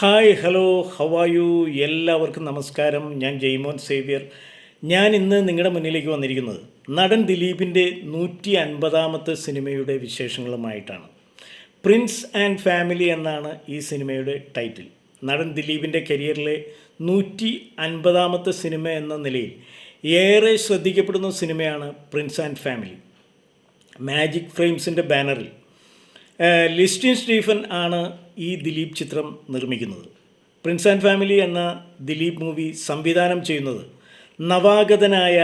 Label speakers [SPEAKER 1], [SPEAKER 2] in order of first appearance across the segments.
[SPEAKER 1] Hi hello ഹവായു എല്ലാവർക്കും നമസ്കാരം. ഞാൻ ജയ്മോൻ സേവ്യർ. ഞാൻ ഇന്ന് നിങ്ങളുടെ മുന്നിലേക്ക് വന്നിരിക്കുന്നത് നടൻ ദിലീപിന്റെ നൂറ്റി അൻപതാമത്തെ സിനിമയുടെ വിശേഷങ്ങളുമായിട്ടാണ്. പ്രിൻസ് ആൻഡ് ഫാമിലി എന്നാണ് ഈ സിനിമയുടെ ടൈറ്റിൽ. നടൻ ദിലീപിന്റെ കരിയറിലെ നൂറ്റി അൻപതാമത്തെ സിനിമ എന്ന നിലയിൽ ഏറെ ശ്രദ്ധിക്കപ്പെടുന്ന സിനിമയാണ് പ്രിൻസ് ആൻഡ് ഫാമിലി. മാജിക് ഫ്രെയിംസിന്റെ ബാനറിൽ ലിസ്റ്റിൻ സ്റ്റീഫൻ ആണ് ഈ ദിലീപ് ചിത്രം നിർമ്മിക്കുന്നത്. പ്രിൻസ് ആൻഡ് ഫാമിലി എന്ന ദിലീപ് മൂവി സംവിധാനം ചെയ്യുന്നത് നവാഗതനായ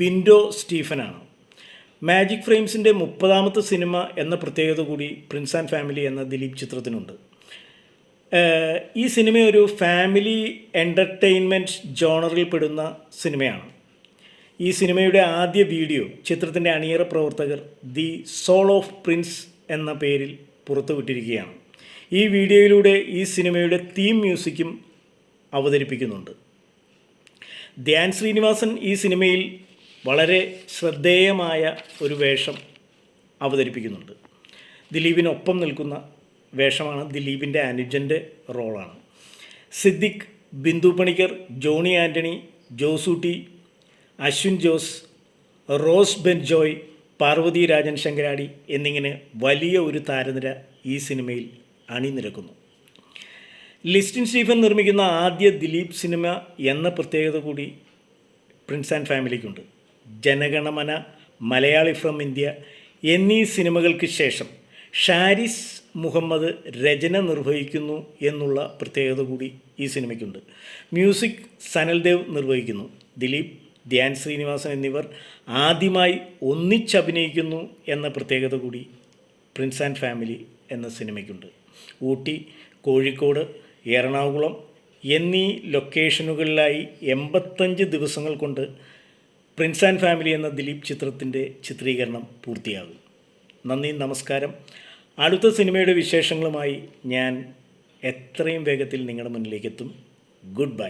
[SPEAKER 1] ബിൻഡോ സ്റ്റീഫനാണ്. മാജിക് ഫ്രെയിംസിന്റെ മുപ്പതാമത്തെ സിനിമ എന്ന പ്രത്യേകത കൂടി പ്രിൻസ് ആൻഡ് ഫാമിലി എന്ന ദിലീപ് ചിത്രത്തിനുണ്ട്. ഈ സിനിമ ഒരു ഫാമിലി എന്റർടൈൻമെന്റ് ജോണറിൽ പെടുന്ന സിനിമയാണ്. ഈ സിനിമയുടെ ആദ്യ വീഡിയോ ചിത്രത്തിന്റെ അണിയറ പ്രവർത്തകർ ദി സോൾ ഓഫ് പ്രിൻസ് എന്ന പേരിൽ പുറത്തുവിട്ടിരിക്കുകയാണ്. ഈ വീഡിയോയിലൂടെ ഈ സിനിമയുടെ തീം മ്യൂസിക്കും അവതരിപ്പിക്കുന്നുണ്ട്. ധ്യാൻ ശ്രീനിവാസൻ ഈ സിനിമയിൽ വളരെ ശ്രദ്ധേയമായ ഒരു വേഷം അവതരിപ്പിക്കുന്നുണ്ട്. ദിലീപിനൊപ്പം നിൽക്കുന്ന വേഷമാണ് ദിലീപിന്റെ അനുജന്റെ റോളാണ്. സിദ്ദിഖ് ബിന്ദു പണിക്കർ ജോണി ആന്റണി ജോസൂട്ടി അശ്വിൻ ജോസ് റോസ് ബെൻ ജോയ് പാർവതി രാജൻ ശങ്കരാടി എന്നിങ്ങനെ വലിയ ഒരു താരനിര ഈ സിനിമയിൽ അണിനിരക്കുന്നു. ലിസ്റ്റിൻ സ്റ്റീഫൻ നിർമ്മിക്കുന്ന ആദ്യ ദിലീപ് സിനിമ എന്ന പ്രത്യേകത കൂടി പ്രിൻസ് ആൻഡ് ഫാമിലിക്കുണ്ട്. ജനഗണമന മലയാളി ഫ്രം ഇന്ത്യ എന്നീ സിനിമകൾക്ക് ശേഷം ഷാരിസ് മുഹമ്മദ് രചന നിർവഹിക്കുന്നു എന്നുള്ള പ്രത്യേകത കൂടി ഈ സിനിമയ്ക്കുണ്ട്. മ്യൂസിക് സനൽദേവ് നിർവഹിക്കുന്നു. ദിലീപ് ധ്യാൻ ശ്രീനിവാസൻ എന്നിവർ ആദ്യമായി ഒന്നിച്ചഭിനയിക്കുന്നു എന്ന പ്രത്യേകത കൂടി പ്രിൻസ് ആൻഡ് ഫാമിലി എന്ന സിനിമയ്ക്കുണ്ട്. ഊട്ടി കോഴിക്കോട് എറണാകുളം എന്നീ ലൊക്കേഷനുകളിലായി എൺപത്തഞ്ച് ദിവസങ്ങൾ കൊണ്ട് പ്രിൻസ് ആൻഡ് ഫാമിലി എന്ന ദിലീപ് ചിത്രത്തിന്റെ ചിത്രീകരണം പൂർത്തിയാകും. നന്ദി നമസ്കാരം. അടുത്ത സിനിമയുടെ വിശേഷങ്ങളുമായി ഞാൻ എത്രയും വേഗത്തിൽ നിങ്ങളുടെ മുന്നിലേക്ക് എത്തും ഗുഡ് ബൈ.